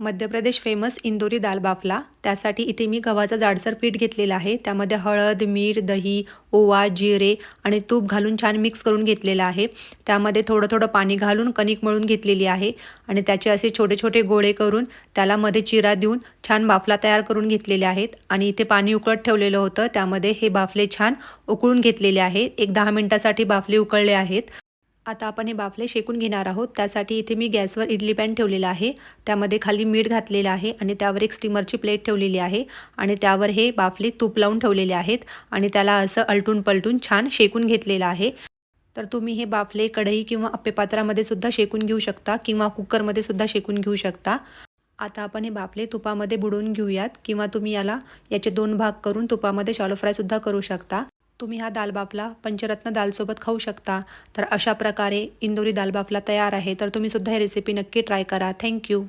Madhya Pradesh famous इंदोरी दाल बाफला. त्यासाठी इथे मी गव्हाचं जाडसर पीठ घेतलेलं आहे. त्यामध्ये हळद मीठ दही ओवा जिरे आणि तूप घालून छान मिक्स करून घेतलेलं आहे. त्यामध्ये थोडं थोडं पाणी घालून कणिक मळून घेतलेली आहे. आणि त्याचे असे छोटे छोटे गोळे करून त्याला मध्ये चिरा देऊन छान बाफला तयार करून घेतलेले आहेत. आणि इथे पाणी उकळत ठेवलेलं होतं. त्यामध्ये हे बाफले छान उकळून घेतलेले आहेत एक दहा मिनटासाठी बाफले उकळले आहेत. आता आपण हे बाफले शेकून घेणार आहोत. त्यासाठी इथे मी गॅसवर इडली पॅन ठेवलेला आहे. त्यामध्ये खाली मीठ घातलेलं आहे आणि त्यावर एक स्टीमरची प्लेट ठेवलेली आहे आणि त्यावर हे बाफले तूप लावून ठेवलेले आहेत आणि त्याला असं अलटून पलटून छान शेकून घेतलेलं आहे. तर तुम्ही हे बाफले कढई किंवा अप्पेपात्रामध्ये सुद्धा शेकून घेऊ शकता किंवा कुकरमध्ये सुद्धा शेकून घेऊ शकता. आता आपण हे बाफले तुपामध्ये बुडवून घेऊयात किंवा तुम्ही याला याचे दोन भाग करून तुपामध्ये शालो फ्रायसुद्धा करू शकता. तुम्ही हा दाल बाफला पंचरत्न दालसोबत खाऊ शकता. तर अशा प्रकारे इंदोरी दाल बाफला तयार आहे. तर तुम्हीसुद्धा ही रेसिपी नक्की ट्राय करा. Thank you